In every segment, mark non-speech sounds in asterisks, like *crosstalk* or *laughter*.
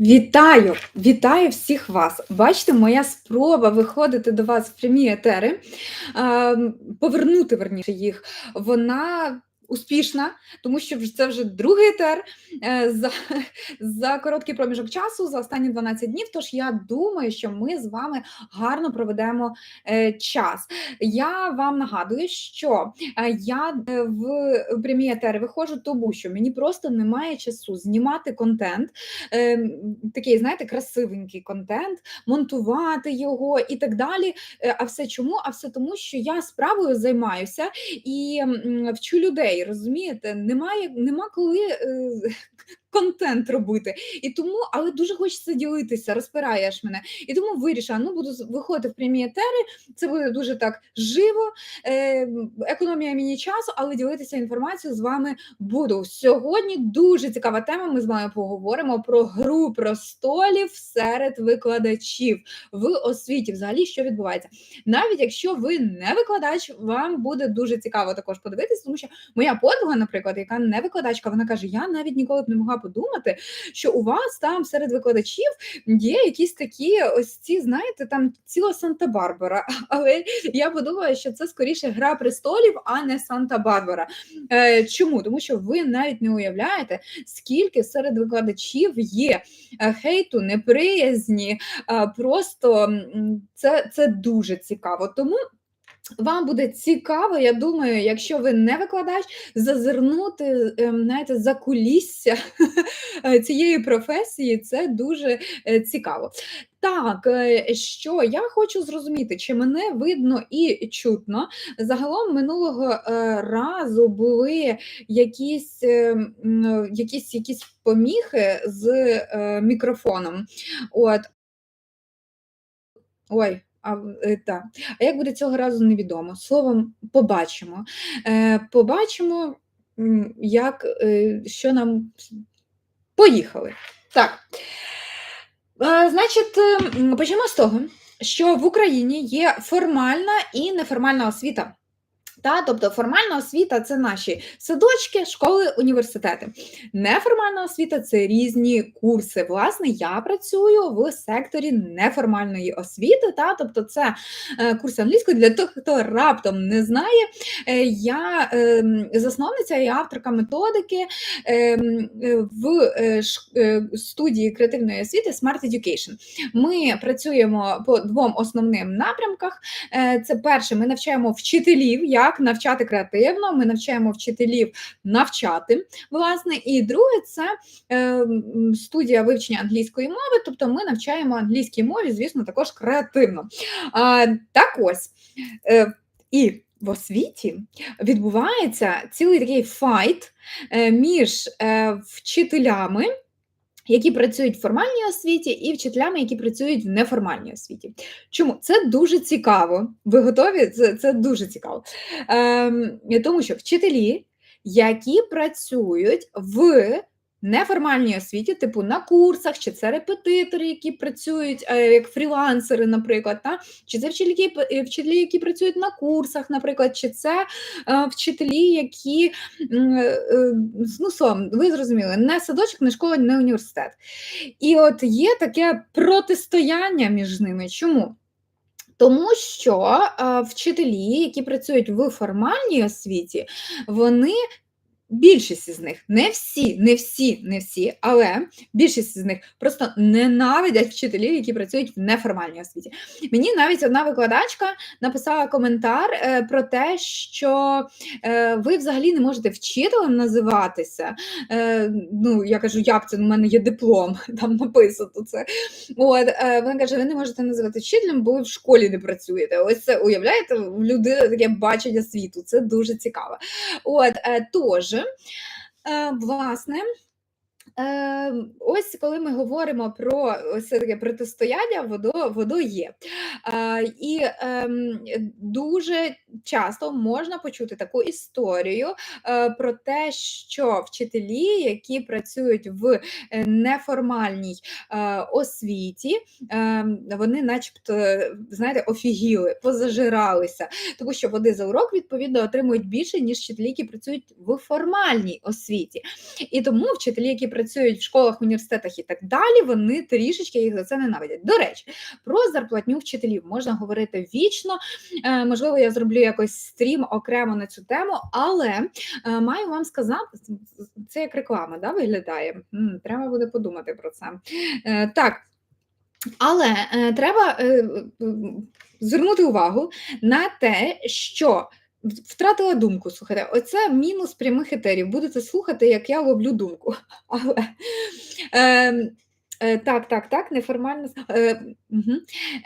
Вітаю! Вітаю всіх вас! Бачите, моя спроба виходити до вас в прямі етери, ем, повернути верніше їх, вона успішна, тому що це вже другий етер е, за, за короткий проміжок часу, за останні 12 днів. Тож я думаю, що ми з вами гарно проведемо е, час. Я вам нагадую, що е, я в прямі етери виходжу, тому що мені просто немає часу знімати контент, такий, знаєте, красивенький контент, монтувати його і так далі. А все чому? А все тому, що я справою займаюся і вчу людей. Розумієте, немає, нема коли е, контент робити. І тому, але дуже хочеться ділитися, розпираєш мене. І тому вирішила, ну буду виходити в прямі етери. Це буде дуже так живо, е, економія мені часу, але ділитися інформацією з вами буду. Сьогодні дуже цікава тема. Ми з вами поговоримо про гру простолів серед викладачів в освіті. Взагалі, що відбувається. Навіть якщо ви не викладач, вам буде дуже цікаво також подивитися, тому що моя подруга, наприклад, яка не викладачка, вона каже: Я навіть ніколи б не могла подумати, що у вас там серед викладачів є якісь такі ось ці, знаєте, там ціла Санта-Барбара. *laughs* Але я подумала, що це скоріше гра престолів, а не Санта-Барбара. Е, чому? Тому що ви навіть не уявляєте, скільки серед викладачів є е, хейту, неприязні. Просто це, це дуже цікаво. Тому. Вам буде цікаво, я думаю, якщо ви не викладач, зазирнути ем, знаєте, за кулісся *laughs* цієї професії це дуже е, цікаво. Так, е, що я хочу зрозуміти, чи мене видно і чутно. Загалом минулого е, разу були якісь, якісь, якісь поміхи з мікрофоном. От. Ой, а, е, та. а як буде цього разу, невідомо. Словом, побачимо. Е, побачимо, як, е, що нам поїхали. Так. Е, Значить, почнемо з того, що в Україні є формальна і неформальна освіта. Та, тобто формальна освіта це наші садочки, школи, університети. Неформальна освіта це різні курси. Власне, я працюю в секторі неформальної освіти. Та, тобто, це е, курси англійської для тих, хто раптом не знає. Е, я е, засновниця і авторка методики е, е, в е, студії креативної освіти Smart Education. Ми працюємо по двом основним напрямках. Це перше, ми навчаємо вчителів, як навчати креативно. Ми навчаємо вчителів навчати. Власне, і друге, це е, студія вивчення англійської мови. Тобто, ми навчаємо англійській мові, звісно, також креативно. Так ось. е, І в освіті відбувається цілий такий файт е, між вчителями які працюють в формальній освіті, і вчителями, які працюють в неформальній освіті. Чому це дуже цікаво? Ви готові? Це, це дуже цікаво. Ем, тому що вчителі, які працюють в неформальній освіті, типу на курсах, чи це репетитори, які працюють е, як фрілансери, наприклад, та? чи це вчителі, е, вчителі, які працюють на курсах, наприклад, чи це е, вчителі, які ну, словом, ви зрозуміли, не садочок, не школа, не університет. І от є таке протистояння між ними. Чому? Тому що е, вчителі, які працюють в формальній освіті, вони. Більшість із них, не всі, не всі, не всі, але більшість із них просто ненавидять вчителів, які працюють в неформальній освіті. Мені навіть одна викладачка написала коментар е, про те, що е, ви взагалі не можете вчителем називатися. Е, ну, я кажу, як це? У мене є диплом, *laughs* там написано це. От, вона каже, ви не можете називати вчителем, бо ви в школі не працюєте. Ось це уявляєте, в людини таке бачення світу. Це дуже цікаво. От, тож, е, власне. Е, ось коли ми говоримо про це таке протистояння, воно, воно є. І ем, дуже часто можна почути таку історію е, про те, що вчителі, які працюють в е, неформальній е, освіті, е, вони, начебто, знаєте, офігіли, позажиралися, тому що вони за урок відповідно отримують більше, ніж вчителі, які працюють в формальній освіті. І тому вчителі, які працюють працюють в школах, університетах і так далі, вони трішечки їх за це ненавидять. До речі, про зарплатню вчителів можна говорити вічно. Е, можливо, я зроблю якось стрім окремо на цю тему, але е, маю вам сказати, це як реклама да, виглядає. Треба буде подумати про це. Е, Так. Але треба звернути увагу на те, що втратила думку. Слухайте, оце мінус прямих етерів. Будете слухати, як я ловлю думку. *laughs* Але е, так, так, так, неформально. Е,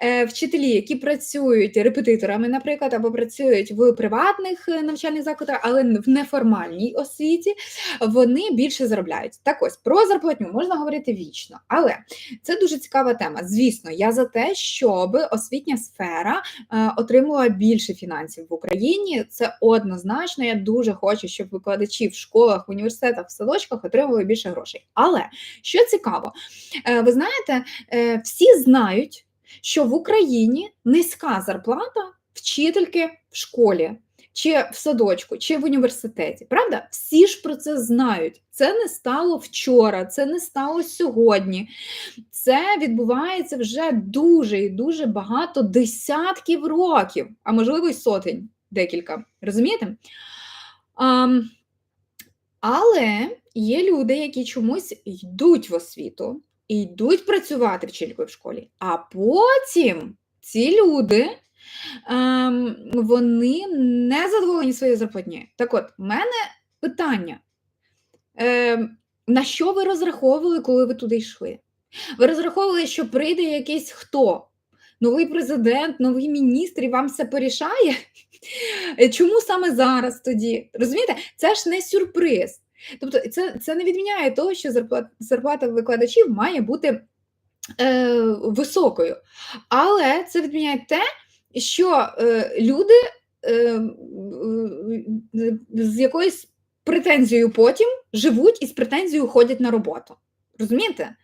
е, вчителі, які працюють репетиторами, наприклад, або працюють в приватних е, навчальних закладах, але в неформальній освіті, вони більше заробляють. Так ось про зарплатню можна говорити вічно, але це дуже цікава тема. Звісно, я за те, щоб освітня сфера е, отримувала більше фінансів в Україні. Це однозначно. Я дуже хочу, щоб викладачі в школах, в університетах, в садочках отримували більше грошей. Але що цікаво, е, ви знаєте, е, всі знають, що в Україні низька зарплата вчительки в школі. Чи в садочку, чи в університеті, правда? Всі ж про це знають. Це не стало вчора, це не стало сьогодні. Це відбувається вже дуже і дуже багато десятків років, а можливо й сотень, декілька. Розумієте? Ам, але є люди, які чомусь йдуть в освіту і йдуть працювати вчителькою в школі, а потім ці люди. Ем, вони не задоволені своєю зарплатнею. Так от, в мене питання: ем, на що ви розраховували, коли ви туди йшли? Ви розраховували, що прийде якийсь хто? Новий президент, новий міністр і вам все порішає? Чому саме зараз тоді? Розумієте, це ж не сюрприз. Тобто, це, це не відміняє того, що зарплата, зарплата викладачів має бути е, високою. Але це відміняє те, що е, люди е, е, з якоюсь претензією потім живуть і з претензією ходять на роботу. Розумієте?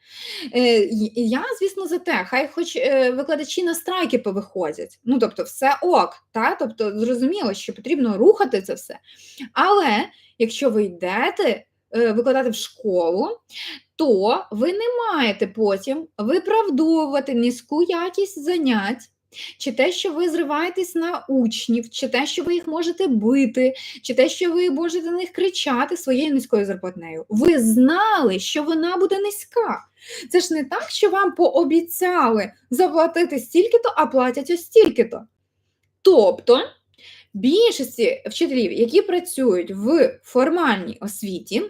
Е, я, звісно, за те, хай хоч е, викладачі на страйки повиходять. Ну, тобто, все ок, та? тобто, зрозуміло, що потрібно рухати це все. Але якщо ви йдете е, викладати в школу, то ви не маєте потім виправдовувати низьку якість занять. Чи те, що ви зриваєтесь на учнів, чи те, що ви їх можете бити, чи те, що ви можете на них кричати своєю низькою зарплатнею. Ви знали, що вона буде низька. Це ж не так, що вам пообіцяли заплатити стільки-то, а платять ось стільки-то. Тобто більшості вчителів, які працюють в формальній освіті,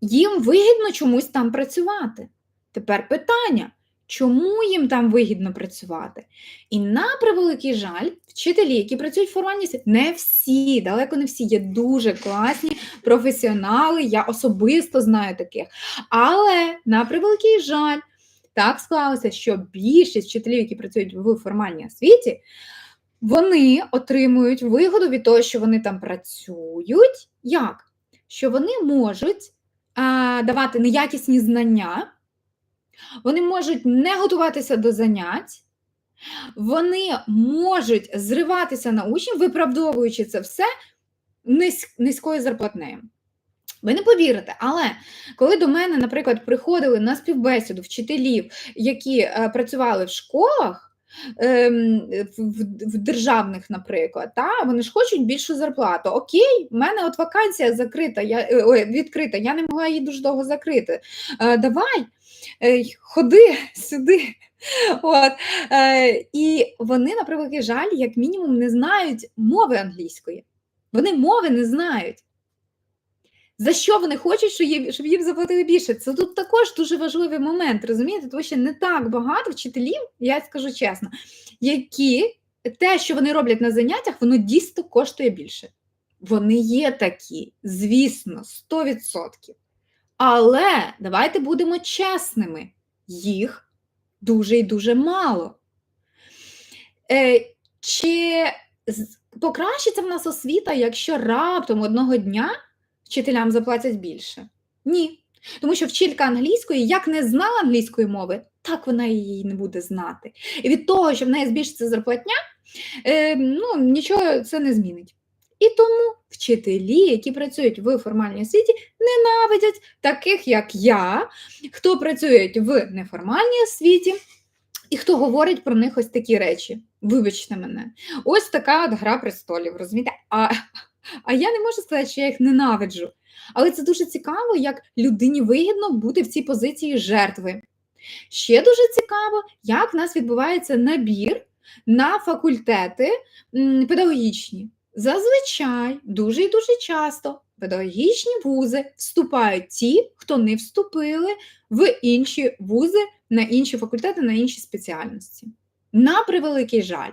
їм вигідно чомусь там працювати. Тепер питання. Чому їм там вигідно працювати? І на превеликий жаль, вчителі, які працюють в формальній не всі, далеко не всі, є дуже класні професіонали, я особисто знаю таких. Але на превеликий жаль, так склалося, що більшість вчителів, які працюють в формальній освіті, вони отримують вигоду від того, що вони там працюють. Як? Що вони можуть а, давати неякісні знання, вони можуть не готуватися до занять, вони можуть зриватися на учнів, виправдовуючи це все низь, низькою зарплатнею. Ви не повірите, але коли до мене, наприклад, приходили на співбесіду вчителів, які е, працювали в школах, в, в- державних, наприклад, та, вони ж хочуть більшу зарплату. Окей, в мене от вакансія закрита, я, е, ой, відкрита, я не могла її дуже довго закрити. Е, давай, е, ходи *laughs* сюди. От, і вони, на превеликий жаль, як мінімум, не знають мови англійської. Вони мови не знають. За що вони хочуть, щоб їм, заплатили більше? Це тут також дуже важливий момент, розумієте? Тому що не так багато вчителів, я скажу чесно, які те, що вони роблять на заняттях, воно дійсно коштує більше. Вони є такі, звісно, 100%. Але давайте будемо чесними, їх дуже і дуже мало. Е, чи покращиться в нас освіта, якщо раптом одного дня вчителям заплатять більше? Ні. Тому що вчителька англійської, як не знала англійської мови, так вона її не буде знати. І від того, що в неї збільшиться зарплатня, е, ну, нічого це не змінить. І тому вчителі, які працюють в формальній освіті, ненавидять таких, як я, хто працюють в неформальній освіті, і хто говорить про них ось такі речі. Вибачте мене, ось така от гра престолів, розумієте? А, а я не можу сказати, що я їх ненавиджу. Але це дуже цікаво, як людині вигідно бути в цій позиції жертви. Ще дуже цікаво, як в нас відбувається набір на факультети педагогічні. Зазвичай, дуже і дуже часто педагогічні вузи вступають ті, хто не вступили в інші вузи, на інші факультети, на інші спеціальності. На превеликий жаль.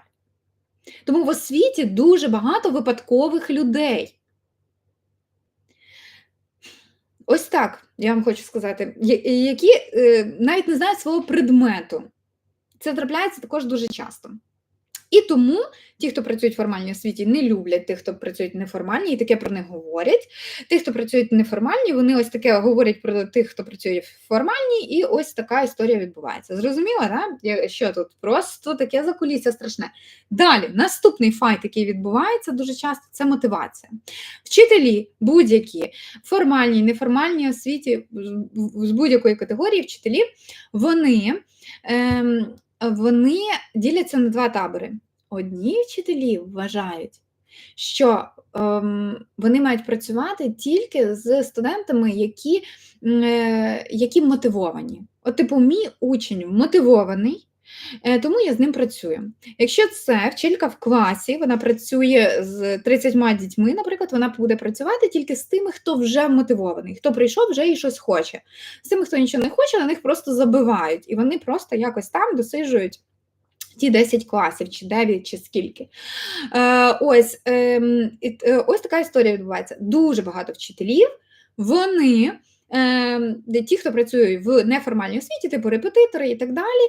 Тому в освіті дуже багато випадкових людей. Ось так, я вам хочу сказати, які е, навіть не знають свого предмету. Це трапляється також дуже часто. І тому ті, хто працюють в формальній освіті, не люблять тих, хто працюють в неформальній, і таке про них говорять. Ті, хто працюють в неформальній, вони ось таке говорять про тих, хто працює в формальній, і ось така історія відбувається. Зрозуміло, да? Що тут? Просто таке закулісся страшне. Далі, наступний файт, який відбувається дуже часто, це мотивація. Вчителі будь-які формальні, неформальні освіті з будь-якої категорії вчителі, вони, ем, вони діляться на два табори. Одні вчителі вважають, що ем, вони мають працювати тільки з студентами, які, е, які мотивовані. От, типу, мій учень мотивований, тому я з ним працюю. Якщо це вчителька в класі, вона працює з 30 дітьми, наприклад, вона буде працювати тільки з тими, хто вже мотивований, хто прийшов вже і щось хоче. З тими, хто нічого не хоче, на них просто забивають, і вони просто якось там досиджують. Ті 10 класів, чи 9, чи скільки. Е, ось, ем, е, ось така історія відбувається. Дуже багато вчителів, вони, де ті, хто працює в неформальній освіті, типу репетитори і так далі.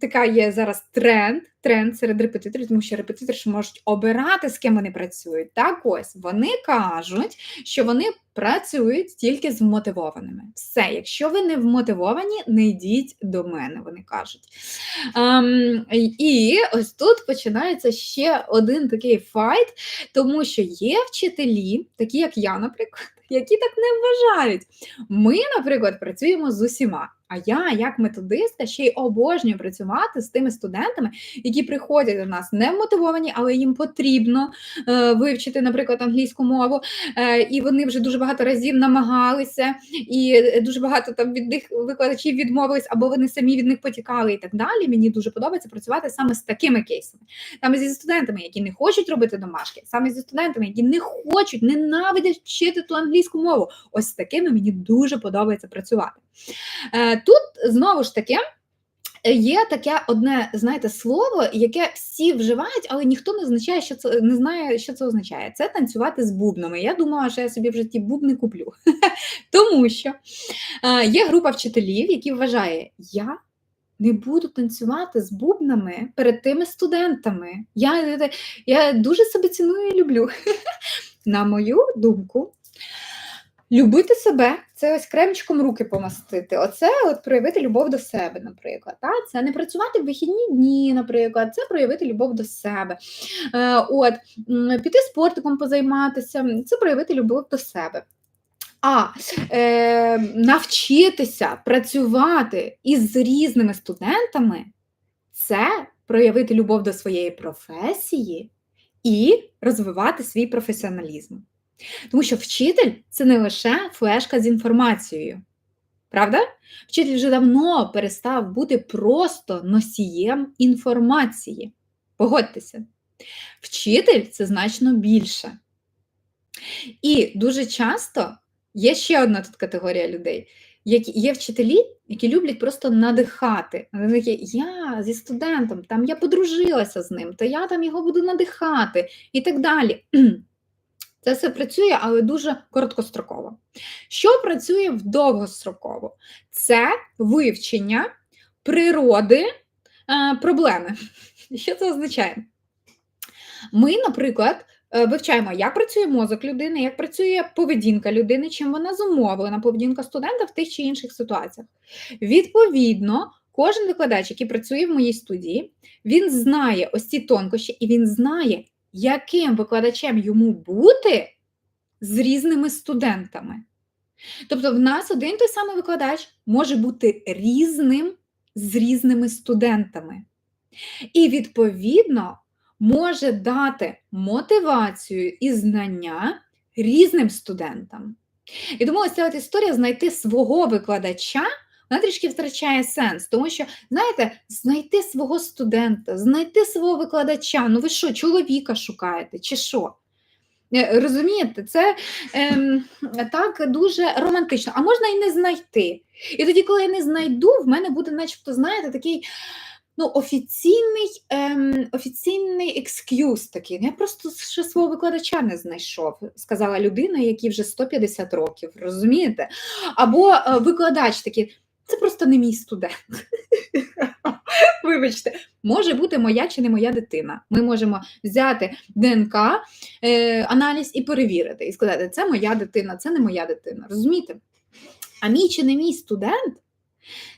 Така є зараз тренд, тренд серед репетиторів, тому що репетитори ж можуть обирати, з ким вони працюють. Так ось вони кажуть, що вони працюють тільки з вмотивованими. Все, якщо ви не вмотивовані, не йдіть до мене, вони кажуть. Ем, і ось тут починається ще один такий файт, тому що є вчителі, такі як я, наприклад, які так не вважають. Ми, наприклад, працюємо з усіма. А я, як методистка, ще й обожнюю працювати з тими студентами, які приходять до нас не мотивовані, але їм потрібно е, вивчити, наприклад, англійську мову, е, і вони вже дуже багато разів намагалися, і дуже багато там від них викладачів відмовились, або вони самі від них потікали і так далі. Мені дуже подобається працювати саме з такими кейсами, саме зі студентами, які не хочуть робити домашки, саме зі студентами, які не хочуть, ненавидять вчити ту англійську мову. Ось з такими мені дуже подобається працювати. Е, Тут знову ж таки. Є таке одне, знаєте, слово, яке всі вживають, але ніхто не означає, що це не знає, що це означає. Це танцювати з бубнами. Я думала, що я собі в житті бубни куплю. *laughs* Тому що е, є група вчителів, які вважає, я не буду танцювати з бубнами перед тими студентами. Я, я дуже себе ціную і люблю. *laughs* На мою думку, Любити себе це ось кремчиком руки помастити. Оце от проявити любов до себе, наприклад. Та? Це не працювати в вихідні дні, наприклад, це проявити любов до себе. Е, от, Піти спортиком позайматися, це проявити любов до себе. А е, навчитися працювати із різними студентами це проявити любов до своєї професії і розвивати свій професіоналізм. Тому що вчитель це не лише флешка з інформацією. Правда? Вчитель вже давно перестав бути просто носієм інформації. Погодьтеся. Вчитель це значно більше. І дуже часто є ще одна тут категорія людей. Які є вчителі, які люблять просто надихати. Вони такі, я зі студентом, там я подружилася з ним, то я там його буду надихати і так далі. Це все працює, але дуже короткостроково. Що працює в довгостроково? Це вивчення природи е, проблеми. *laughs* Що це означає? Ми, наприклад, е, вивчаємо, як працює мозок людини, як працює поведінка людини, чим вона зумовлена, поведінка студента в тих чи інших ситуаціях. Відповідно, кожен викладач, який працює в моїй студії, він знає ось ці тонкощі, і він знає, яким викладачем йому бути з різними студентами. Тобто, в нас один той самий викладач може бути різним з різними студентами. І, відповідно, може дати мотивацію і знання різним студентам. І тому ось ця історія знайти свого викладача, вона трішки втрачає сенс, тому що, знаєте, знайти свого студента, знайти свого викладача, ну ви що, чоловіка шукаєте, чи що? Е, розумієте, це ем, так дуже романтично, а можна і не знайти. І тоді, коли я не знайду, в мене буде, начебто, знаєте, такий ну, офіційний ем, офіційний екскюз такий. Я просто ще свого викладача не знайшов, сказала людина, якій вже 150 років, розумієте? Або е, викладач такий, це просто не мій студент. *laughs* Вибачте, може бути моя чи не моя дитина. Ми можемо взяти ДНК е, аналіз і перевірити, і сказати, це моя дитина, це не моя дитина. Розумієте? А мій чи не мій студент,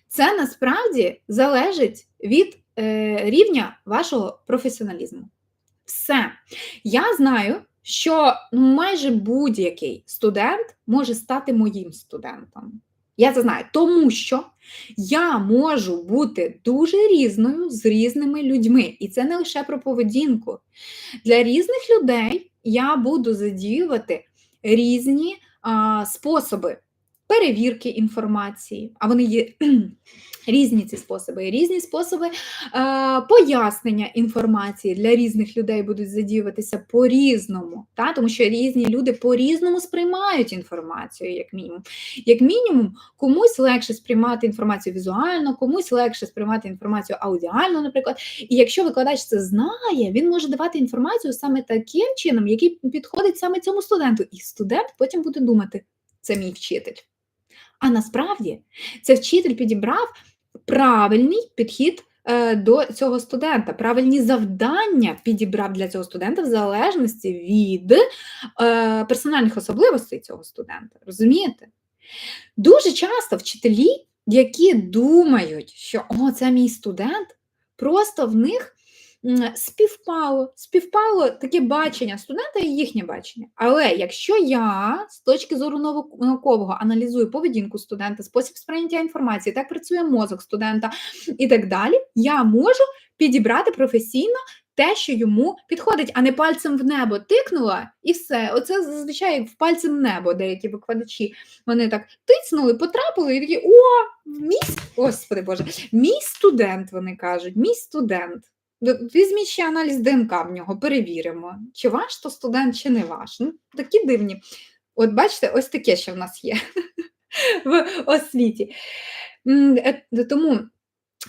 це насправді залежить від е, рівня вашого професіоналізму. Все. Я знаю, що майже будь-який студент може стати моїм студентом. Я це знаю, тому що я можу бути дуже різною з різними людьми. І це не лише про поведінку. Для різних людей я буду задіювати різні а, способи перевірки інформації, а вони є *clears throat* різні ці способи, різні способи е, пояснення інформації для різних людей будуть задіюватися по-різному, та? тому що різні люди по-різному сприймають інформацію, як мінімум. Як мінімум, комусь легше сприймати інформацію візуально, комусь легше сприймати інформацію аудіально, наприклад. І якщо викладач це знає, він може давати інформацію саме таким чином, який підходить саме цьому студенту. І студент потім буде думати, це мій вчитель. А насправді це вчитель підібрав правильний підхід е, до цього студента, правильні завдання підібрав для цього студента в залежності від е, персональних особливостей цього студента. Розумієте? Дуже часто вчителі, які думають, що о, це мій студент, просто в них співпало, співпало таке бачення студента і їхнє бачення. Але якщо я з точки зору наукового аналізую поведінку студента, спосіб сприйняття інформації, так працює мозок студента і так далі, я можу підібрати професійно. Те, що йому підходить, а не пальцем в небо тикнула, і все. Оце зазвичай в пальцем в небо деякі викладачі. Вони так тицнули, потрапили і такі: о, мій Господи Боже, мій студент, вони кажуть, мій студент. Візьміть ще аналіз ДНК в нього, перевіримо, чи ваш то студент, чи не ваш. Ну, Такі дивні. От бачите, ось таке ще в нас є *laughs* в освіті. Е, тому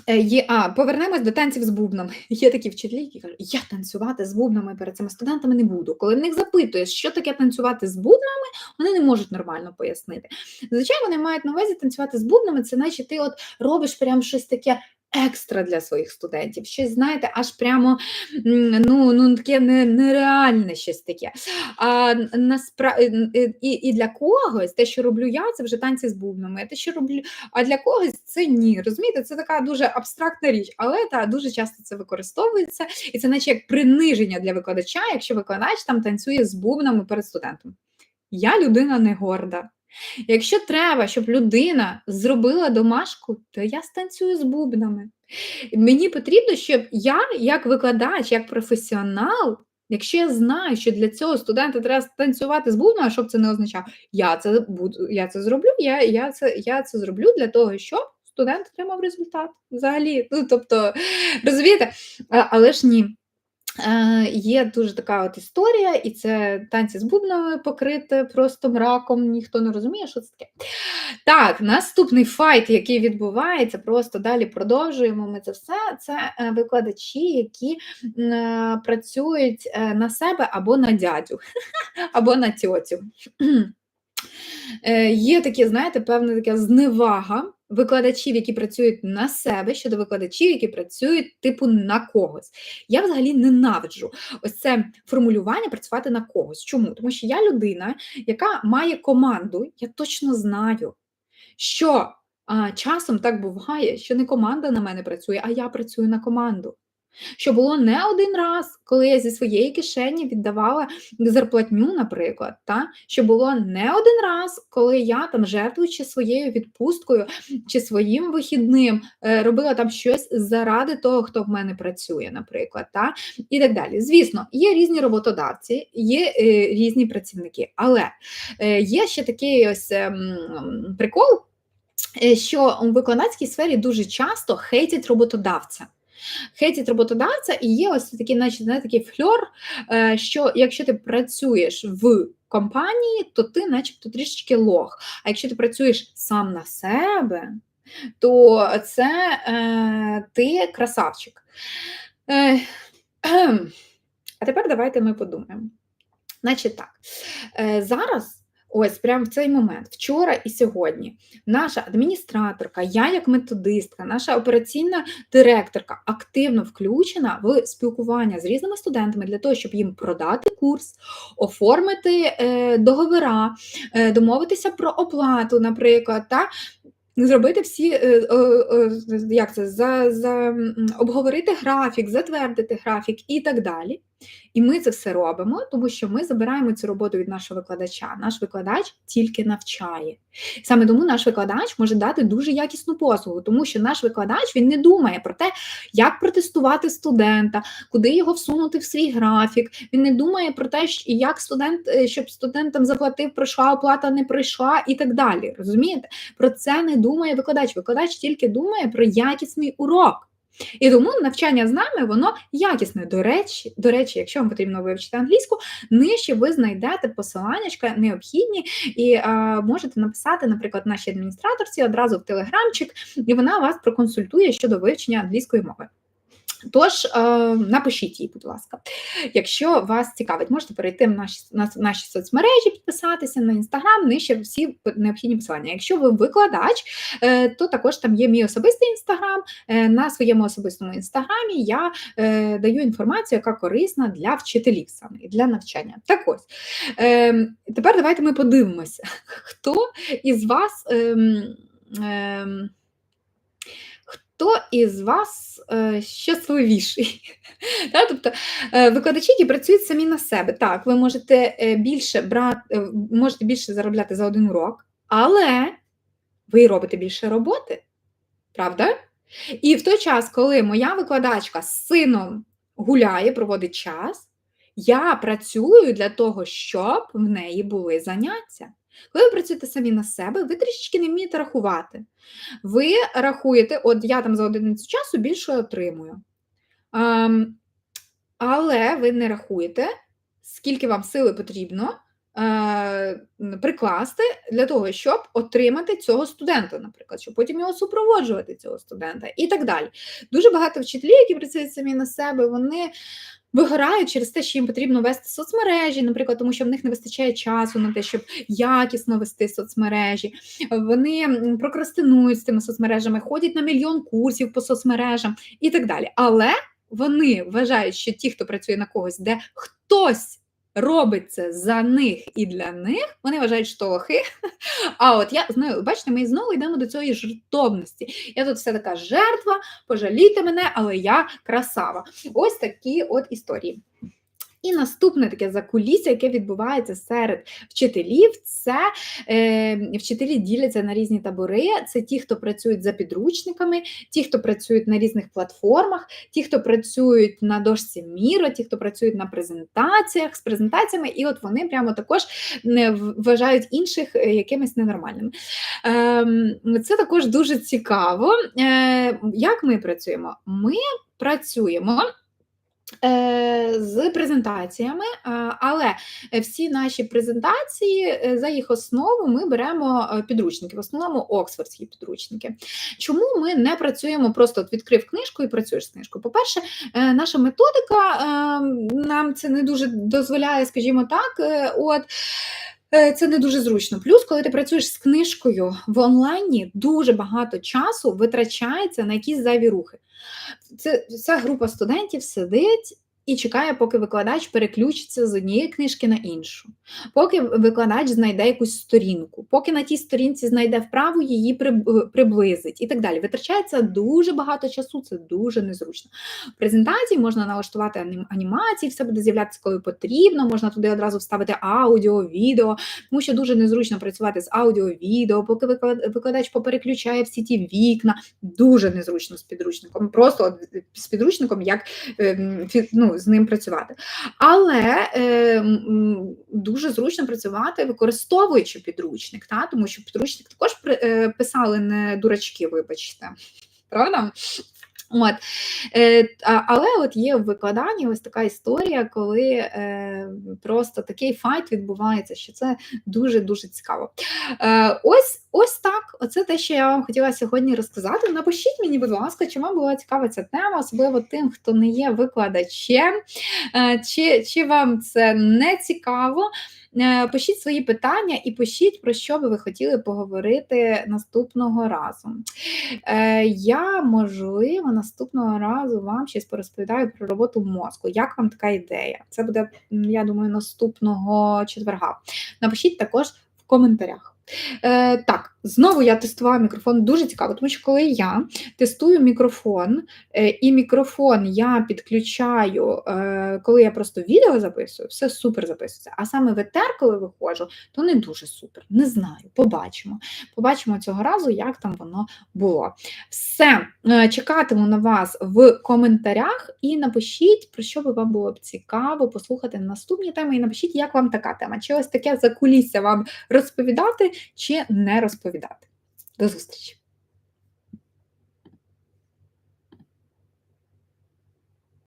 е, є, а, повернемось до танців з бубнами. *laughs* Є такі вчителі, які кажуть, я танцювати з бубнами перед цими студентами не буду. Коли в них запитуєш, що таке танцювати з бубнами, вони не можуть нормально пояснити. Звичайно, вони мають на увазі танцювати з бубнами, це наче ти от робиш прям щось таке екстра для своїх студентів. Щось, знаєте, аж прямо ну, ну таке нереальне щось таке. А наспра... Е, е, і, і для когось те, що роблю я, це вже танці з бубнами. А те, що роблю, а для когось це ні. Розумієте, це така дуже абстрактна річ, але та дуже часто це використовується, і це наче як приниження для викладача, якщо викладач там танцює з бубнами перед студентом. Я людина не горда. Якщо треба, щоб людина зробила домашку, то я станцюю з бубнами. Мені потрібно, щоб я, як викладач, як професіонал, якщо я знаю, що для цього студента треба танцювати з бубнами, щоб це не означало, я це буду, я це зроблю, я я, це я це зроблю для того, щоб студент отримав результат взагалі. Ну, Тобто, розумієте, але ж ні. Е, Є дуже така от історія, і це танці з бубнами покрите просто мраком, ніхто не розуміє, що це таке. Так, наступний файт, який відбувається, просто далі продовжуємо ми це все. Це е, викладачі, які е, працюють на себе або на дядю, *laughs* або на тьотю. *clears throat* Є такі, знаєте, певна така зневага викладачів, які працюють на себе, щодо викладачів, які працюють типу на когось. Я взагалі ненавиджу ось це формулювання працювати на когось. Чому? Тому що я людина, яка має команду, я точно знаю, що а, часом так буває, що не команда на мене працює, а я працюю на команду. Що було не один раз, коли я зі своєї кишені віддавала зарплатню, наприклад, та? що було не один раз, коли я там, жертвуючи своєю відпусткою чи своїм вихідним, е, робила там щось заради того, хто в мене працює, наприклад, та? і так далі. Звісно, є різні роботодавці, є е, різні працівники, але е, є ще такий ось е, прикол. Що у викладацькій сфері дуже часто хейтять роботодавця. Хейтять роботодавця, і є ось такий, наче знаєте, такий фльор, е, що якщо ти працюєш в компанії, то ти, начебто, трішечки лох. А якщо ти працюєш сам на себе, то це е, ти красавчик. Е, а тепер давайте ми подумаємо. Значить так, е, зараз. Ось прямо в цей момент, вчора і сьогодні, наша адміністраторка, я як методистка, наша операційна директорка активно включена в спілкування з різними студентами для того, щоб їм продати курс, оформити е, договора, е, домовитися про оплату, наприклад, та Зробити всі, е, як це, за, за, обговорити графік, затвердити графік і так далі. І ми це все робимо, тому що ми забираємо цю роботу від нашого викладача. Наш викладач тільки навчає. Саме тому наш викладач може дати дуже якісну послугу, тому що наш викладач він не думає про те, як протестувати студента, куди його всунути в свій графік. Він не думає про те, як студент, е, щоб студентам заплатив, пройшла оплата, не пройшла і так далі. Розумієте? Про це не думає викладач. Викладач тільки думає про якісний урок. І тому навчання з нами воно якісне. До речі, до речі, якщо вам потрібно вивчити англійську, нижче ви знайдете посилання необхідні і а, можете написати, наприклад, нашій адміністраторці одразу в телеграмчик, і вона вас проконсультує щодо вивчення англійської мови. Тож е, напишіть їй, будь ласка. Якщо вас цікавить, можете перейти в наші на наші соцмережі, підписатися на інстаграм, нижче всі необхідні посилання. Якщо ви викладач, е, то також там є мій особистий інстаграм. Е, на своєму особистому інстаграмі я даю інформацію, яка корисна для вчителів саме і для навчання. Так ось тепер давайте ми подивимося, *laughs* хто із вас. Хто із вас е, щасливіший? *laughs* да? Тобто е, викладачі, які працюють самі на себе. Так, ви можете е, більше брати, е, можете більше заробляти за один урок, але ви робите більше роботи, правда? І в той час, коли моя викладачка з сином гуляє, проводить час, я працюю для того, щоб в неї були заняття. Коли ви працюєте самі на себе, ви трішечки не вмієте рахувати. Ви рахуєте, от я там за одиницю часу більше отримую. Um, але ви не рахуєте, скільки вам сили потрібно е, прикласти для того, щоб отримати цього студента, наприклад, щоб потім його супроводжувати, цього студента, і так далі. Дуже багато вчителів, які працюють самі на себе, вони вигорають через те, що їм потрібно вести соцмережі, наприклад, тому що в них не вистачає часу на те, щоб якісно вести соцмережі. Вони прокрастинують з тими соцмережами, ходять на мільйон курсів по соцмережам і так далі. Але вони вважають, що ті, хто працює на когось, де хтось робить це за них і для них, вони вважають, що лохи. *laughs* А от я знаю, бачите, ми знову йдемо до цієї жертовності. Я тут все така жертва, пожалійте мене, але я красава. Ось такі от історії. І наступне таке закулісся, яке відбувається серед вчителів, це е, вчителі діляться на різні табори. Це ті, хто працюють за підручниками, ті, хто працюють на різних платформах, ті, хто працюють на дошці Міро, ті, хто працюють на презентаціях з презентаціями, і от вони прямо також не вважають інших е, якимись ненормальними. Е, це також дуже цікаво. Е, Як ми працюємо? Ми працюємо. Е, з презентаціями, але всі наші презентації е, за їх основу ми беремо е, підручники, в основному оксфордські підручники. Чому ми не працюємо просто от відкрив книжку і працюєш з книжкою? По-перше, наша методика нам це не дуже дозволяє, скажімо так, от. Це не дуже зручно. Плюс, коли ти працюєш з книжкою в онлайні, дуже багато часу витрачається на якісь зайві рухи. Це Ця група студентів сидить і чекає, поки викладач переключиться з однієї книжки на іншу, поки викладач знайде якусь сторінку, поки на тій сторінці знайде вправу, її приблизить і так далі. Витрачається дуже багато часу, це дуже незручно. В презентації можна налаштувати анім- анімації, все буде з'являтися, коли потрібно. Можна туди одразу вставити аудіо, відео, тому що дуже незручно працювати з аудіо, відео, поки виклад- викладач попереключає всі ті вікна. Дуже незручно з підручником. Просто з підручником, як ем, фі- з ним працювати. Але е, дуже зручно працювати, використовуючи підручник, та? тому що підручник також е, писали не дурачки, вибачте. Правда? От. Е, але от є в викладанні ось така історія, коли е, просто такий файт відбувається, що це дуже-дуже цікаво. Е, ось, ось так. Оце те, що я вам хотіла сьогодні розказати. Напишіть мені, будь ласка, чи вам була цікава ця тема, особливо тим, хто не є викладачем, чи, чи вам це не цікаво. Е, Пишіть свої питання і пишіть, про що би ви хотіли поговорити наступного разу. Е, Я, можливо, наступного разу вам щось порозповідаю про роботу мозку. Як вам така ідея? Це буде, я думаю, наступного четверга. Напишіть також в коментарях. Е, так, знову я тестувала мікрофон дуже цікаво, тому що коли я тестую мікрофон, е, і мікрофон я підключаю, е, коли я просто відео записую, все супер записується. А саме в коли виходжу, то не дуже супер. Не знаю, побачимо. Побачимо цього разу, як там воно було. Все, е, чекатиму на вас в коментарях і напишіть, про що би вам було б цікаво послухати наступні теми. І напишіть, як вам така тема. Чи ось таке закулісся вам розповідати, чи не розповідати. До зустрічі!